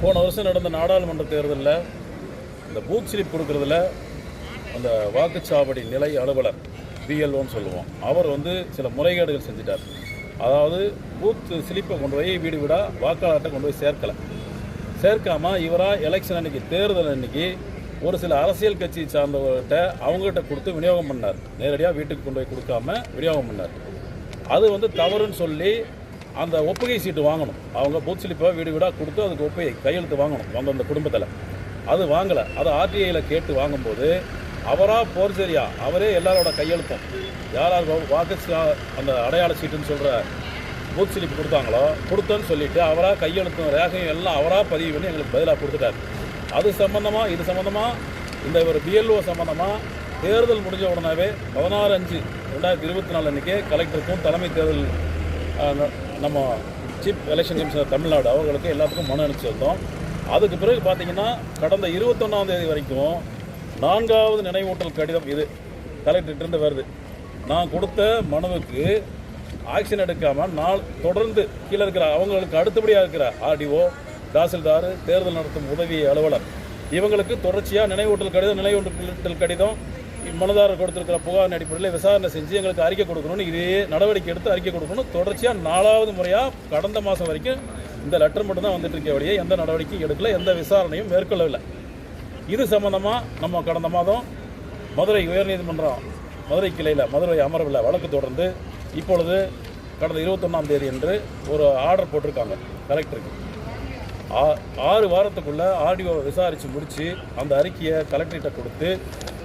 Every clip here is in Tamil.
போன வருஷம் நடந்த நாடாளுமன்ற தேர்தலில் இந்த பூத் ஸ்லிப் கொடுக்குறதுல அந்த வாக்குச்சாவடி நிலை அலுவலர் பிஎல்ஓன்னு சொல்லுவோம். அவர் வந்து சில முறைகேடுகள் செஞ்சிட்டார். அதாவது பூத் ஸ்லிப்பை கொண்டு போய் வீடு வீடாக வாக்காளர்கிட்ட கொண்டு போய் சேர்க்கலை. சேர்க்காமல் இவராக எலெக்ஷன் அன்னைக்கு தேர்தல் அன்னைக்கு ஒரு சில அரசியல் கட்சி சார்ந்தவர்கிட்ட அவங்ககிட்ட கொடுத்து விநியோகம் பண்ணார். நேரடியாக வீட்டுக்கு கொண்டு போய் கொடுக்காம விநியோகம் பண்ணார். அது வந்து தவறுன்னு சொல்லி அந்த ஒப்புகை சீட்டு வாங்கணும். அவங்க பூத் ஸ்லிப்பை வீடு வீடாக கொடுத்து அதுக்கு ஒப்புகை கையெழுத்து வாங்கணும் அந்தந்த குடும்பத்தில். அது வாங்கலை. அதை ஆர்டிஐயில் கேட்டு வாங்கும்போது அவராக போர்சரியா அவரே எல்லாரோட கையெழுத்தும். யார் யார் வாக்கு அந்த அடையாள சீட்டுன்னு சொல்கிற பூத் ஸ்லிப் கொடுத்தாங்களோ கொடுத்தோன்னு சொல்லிட்டு அவராக கையெழுத்தும் ரேகையும் எல்லாம் அவராக பதிவு பண்ணி எங்களுக்கு பதிலாக கொடுத்துட்டாரு. அது சம்மந்தமாக இது சம்மந்தமாக இந்த ஒரு பிஎல்ஓ சம்மந்தமாக தேர்தல் முடிஞ்ச உடனே பதினாறு அஞ்சு ரெண்டாயிரத்தி இருபத்தி நாலு அன்றைக்கே கலெக்டருக்கும் தலைமை தேர்தல் நம்ம சீஃப் எலெக்ஷன் கமிஷனர் தமிழ்நாடு அவர்களுக்கு எல்லாத்துக்கும் மனு அனுப்பிச்சு வந்தோம் அதுக்கு பிறகு பார்த்தீங்கன்னா கடந்த இருபத்தொன்னாம் தேதி வரைக்கும் நான்காவது நினைவூட்டல் கடிதம் இது கலெக்டர்கிட்டருந்து வருது. நான் கொடுத்த மனுவுக்கு ஆக்ஷன் எடுக்காமல் நாள் தொடர்ந்து கீழே இருக்கிற அவங்களுக்கு அடுத்தபடியாக இருக்கிற ஆர்டிஓ தாசில்தார் தேர்தல் நடத்தும் உதவி அலுவலர் இவங்களுக்கு தொடர்ச்சியாக நினைவூட்டல் கடிதம் நினைவூட்டல் கடிதம் மனுதாரர் கொடுத்திருக்கிற புகார் அடிப்படையில் விசாரணை செஞ்சு எங்களுக்கு அறிக்கை கொடுக்கணும்னு இதே நடவடிக்கை எடுத்து அறிக்கை கொடுக்கணும் தொடர்ச்சியாக நாலாவது முறையாக கடந்த மாதம் வரைக்கும் இந்த லெட்டர் மட்டும்தான் வந்துட்டு இருக்க வழியே எந்த நடவடிக்கையும் எடுக்கல எந்த விசாரணையும் மேற்கொள்ளவில்லை. இது சம்பந்தமாக நம்ம கடந்த மாதம் மதுரை உயர்நீதிமன்றம் மதுரை கிளையில் மதுரை அமர்வில் வழக்கு தொடர்ந்து இப்பொழுது கடந்த இருபத்தொன்னாம் தேதி என்று ஒரு ஆர்டர் போட்டிருக்காங்க கலெக்டருக்கு ஆ- ஆறு வாரத்துக்குள்ளே ஆடியோ விசாரித்து முடித்து அந்த அறிக்கையை கலெக்டர்கிட்ட கொடுத்து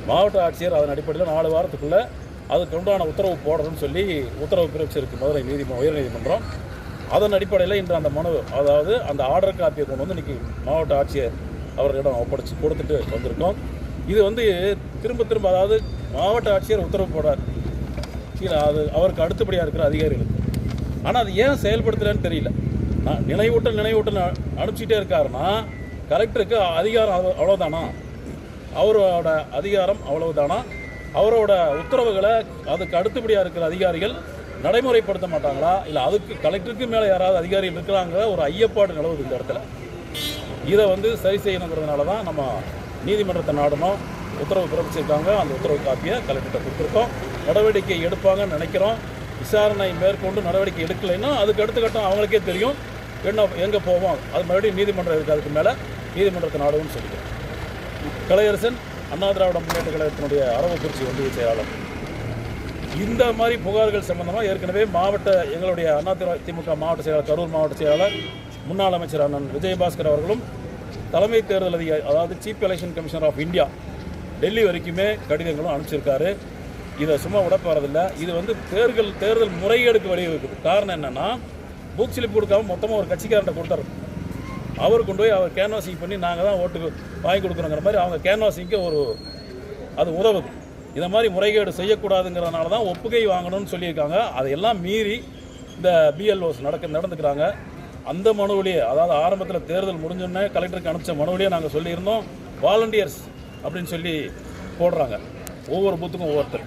மாவட்ட ஆட்சியர் அதன் அடிப்படையில் நாலு வாரத்துக்குள்ளே அதுக்கு உண்டான உத்தரவு போடணும்னு சொல்லி உத்தரவு பிறப்பிச்சிருக்கு. மதுரை நீதிமன்றம் உயர்நீதிமன்றம். அதன் அடிப்படையில் இன்று அந்த மனு அதாவது அந்த ஆர்டர் காப்பியை கொண்டு வந்து இன்னைக்கு மாவட்ட ஆட்சியர் அவர்களிடம் ஒப்படைச்சு கொடுத்துட்டு வந்திருக்கோம். இது வந்து திரும்ப திரும்ப அதாவது மாவட்ட ஆட்சியர் உத்தரவு போடுறார் கீழே அது அவருக்கு அடுத்தபடியாக இருக்கிற அதிகாரிகளுக்கு. ஆனால் அது ஏன் செயல்படுத்தலைன்னு தெரியல. நான் நினைவூட்டல் நினைவூட்டல் அனுப்பிச்சிட்டே இருக்காருன்னா கலெக்டருக்கு அதிகாரம் அவ்வளோ- அவ்வளோதானா? அவரோட அதிகாரம் அவ்வளவுதானா? அவரோட உத்தரவுகளை அதுக்கு அடுத்தபடியாக இருக்கிற அதிகாரிகள் நடைமுறைப்படுத்த மாட்டாங்களா? இல்லை அதுக்கு கலெக்டருக்கு மேலே யாராவது அதிகாரிகள் இருக்கிறாங்க ஒரு ஐயப்பாடு நிலவுது இந்த இடத்துல. இதை வந்து சரி செய்யணுங்கிறதுனால தான் நம்ம நீதிமன்றத்தை நாடணும். உத்தரவு பிறப்பிச்சிருக்காங்க. அந்த உத்தரவு காப்பியை கலெக்டர்கிட்ட கொடுத்துருக்கோம். நடவடிக்கை எடுப்பாங்கன்னு நினைக்கிறோம். விசாரணை மேற்கொண்டு நடவடிக்கை எடுக்கலைன்னா அதுக்கு அடுத்த கட்டம் அவங்களுக்கே தெரியும். என்ன எங்கே போவோம்? அது மறுபடியும் நீதிமன்றம் இருக்குது அதுக்கு மேலே நீதிமன்றத்தை நாடுவோம்னு சொல்லிக்கிறோம். கலையரசன் அண்ணா திராவிட முன்னேற்ற கழகத்தினுடைய அரவக்குறிச்சி ஒன்றிய செயலாளர். இந்த மாதிரி புகார்கள் சம்பந்தமாக ஏற்கனவே மாவட்ட எங்களுடைய அண்ணா திரா- திமுக மாவட்ட செயலாளர் கரூர் மாவட்ட செயலாளர் முன்னாள் அமைச்சர் அண்ணன் விஜயபாஸ்கர் அவர்களும் தலைமை தேர்தல் அதிகாரி அதாவது chief election commissioner of India Delhi வரைக்குமே கடிதங்களும் அனுப்பிச்சிருக்காரு. இதை சும்மா விட இது வந்து தேர்தல் தேர்தல் முறைகேடுக்கு வழிவகுக்குது. காரணம் என்னென்னா பூத் ஸ்லிப் கொடுக்காம மொத்தமாக ஒரு கட்சிக்காரன்ட்ட கொடுத்தாரு அவர் கொண்டு போய் அவர் கேன்வாசிங் பண்ணி நாங்கள் தான் ஓட்டுக்கு வாங்கி கொடுக்குறோங்கிற மாதிரி அவங்க கேன்வாசிங்க்கு ஒரு அது உதவுது. இந்த மாதிரி முறைகேடு செய்யக்கூடாதுங்கிறதுனால தான் ஒப்புகை வாங்கணும்னு சொல்லியிருக்காங்க. அதையெல்லாம் மீறி இந்த பிஎல்ஓஸ் நடக்க நடந்துக்கிறாங்க. அந்த மனுவிலேயே அதாவது ஆரம்பத்தில் தேர்தல் முடிஞ்சோடனே கலெக்டருக்கு அனுப்பிச்ச மனுவிலேயே நாங்கள் சொல்லியிருந்தோம். வாலண்டியர்ஸ் அப்படின்னு சொல்லி போடுறாங்க. ஒவ்வொரு பூத்துக்கும் ஒவ்வொருத்தர்.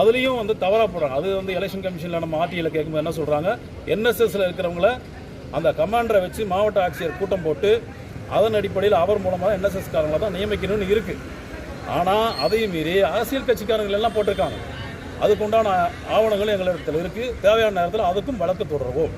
அதுலேயும் வந்து தவறாக போடுறாங்க. அது வந்து எலெக்ஷன் கமிஷனில் நம்ம ஆர்டியில் கேட்கும்போது என்ன சொல்கிறாங்க என்எஸ்எஸில் இருக்கிறவங்கள அந்த கமாண்டரை வச்சு மாவட்ட ஆட்சியர் கூட்டம் போட்டு அதன் அடிப்படையில் அவர் மூலமாக என்எஸ்எஸ் காரங்களை தான் நியமிக்கணும்னு இருக்குது ஆனால் அதையும் மீறி அரசியல் கட்சிக்காரங்கள் எல்லாம் போட்டிருக்காங்க. அதுக்குண்டான ஆவணங்கள் எங்களிடத்தில் இருக்குது தேவையான நேரத்தில் அதுக்கும் வழக்கு தொடருவோம்.